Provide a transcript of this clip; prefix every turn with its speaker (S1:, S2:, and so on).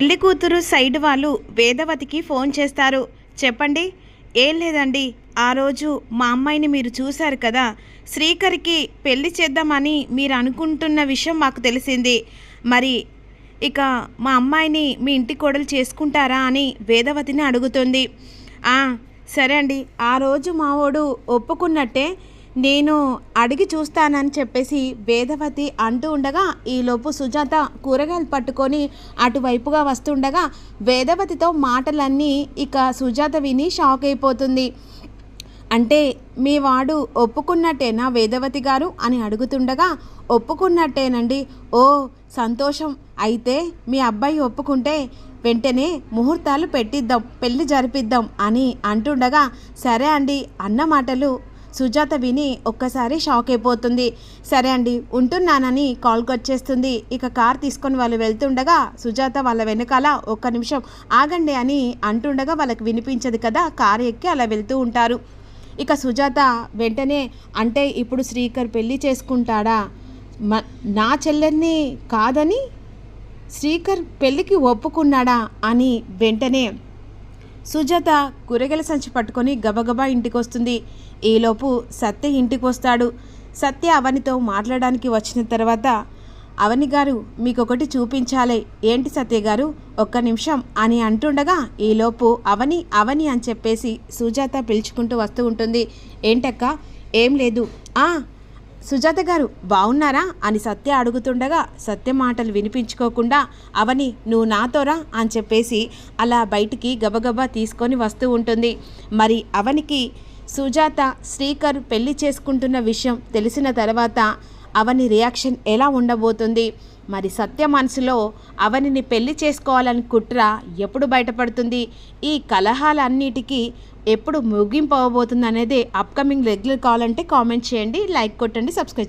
S1: పెళ్ళి కూతురు సైడ్ వాళ్ళు వేదవతికి ఫోన్ చేస్తారు. చెప్పండి ఏం లేదండి ఆ రోజు మా అమ్మాయిని మీరు చూశారు కదా శ్రీకర్కి పెళ్ళి చేద్దామని మీరు అనుకుంటున్న విషయం మాకు తెలిసింది. మరి ఇక మా అమ్మాయిని మీ ఇంటి కోడలు చేసుకుంటారా అని వేదవతిని అడుగుతుంది. సరే అండి ఆ రోజు మావోడు ఒప్పుకున్నట్టే నేను అడిగి చూస్తానని చెప్పేసి వేదవతి అంటూ ఉండగా ఈలోపు సుజాత కూరగాయలు పట్టుకొని అటువైపుగా వస్తుండగా వేదవతితో మాటలన్నీ ఇక సుజాత విని షాక్ అయిపోతుంది. అంటే మీ వాడు ఒప్పుకున్నట్టేనా వేదవతి గారు? అని అడుగుతుండగా ఒప్పుకున్నట్టేనండి. ఓ సంతోషం. అయితే మీ అబ్బాయి ఒప్పుకుంటే వెంటనే ముహూర్తాలు పెట్టిద్దాం పెళ్ళి జరిపిద్దాం అని అంటుండగా సరే అండి అన్న మాటలు సుజాత విని ఒక్కసారి షాక్ అయిపోతుంది. సరే అండి ఉంటున్నానని కాల్కి వచ్చేస్తుంది ఇక కార్ తీసుకొని వాళ్ళు వెళ్తుండగా సుజాత వాళ్ళ వెనకాల ఒక్క నిమిషం ఆగండి అని అంటుండగా వాళ్ళకి వినిపించదు కదా కారు ఎక్కి అలా వెళ్తూ ఉంటారు. ఇక సుజాత వెంటనే అంటే ఇప్పుడు శ్రీకర్ పెళ్ళి చేసుకుంటాడా? మ నా చెల్లెల్ని కాదని శ్రీకర్ పెళ్ళికి ఒప్పుకున్నాడా? అని వెంటనే సుజాత కూరగాయల సంచి పట్టుకొని గబగబా ఇంటికి వస్తుంది ఈలోపు సత్య ఇంటికి వస్తాడు సత్య అవనితో మాట్లాడడానికి వచ్చిన తర్వాత అవని గారు మీకొకటి చూపించాలి. ఏంటి సత్య గారు? ఒక్క నిమిషం అని అంటుండగా ఈలోపు అవని అవని అని చెప్పేసి సుజాత పిలుచుకుంటూ వస్తూ ఉంటుంది. ఏంటక్క? ఏం లేదు. ఆ సుజాత గారు బాగున్నారా అని సత్య అడుగుతుండగా సత్య మాటలు వినిపించుకోకుండా అవని నువ్వు నాతోరా? అని చెప్పేసి అలా బయటికి గబగబా తీసుకొని వస్తూ ఉంటుంది. మరి అవనికి సుజాత శ్రీకర్ పెళ్ళి చేసుకుంటున్న విషయం తెలిసిన తర్వాత అవని రియాక్షన్ ఎలా ఉండబోతుంది? మరి సత్య మనసులో అవనిని పెళ్ళి చేసుకోవాలని కుట్ర ఎప్పుడు బయటపడుతుంది? ఈ కలహాలన్నిటికీ ఎప్పుడు ముగింపు అవ్వబోతుంది అనేది అప్కమింగ్ రెగ్యులర్ కావాలంటే కామెంట్ చేయండి లైక్ కొట్టండి సబ్స్క్రైబ్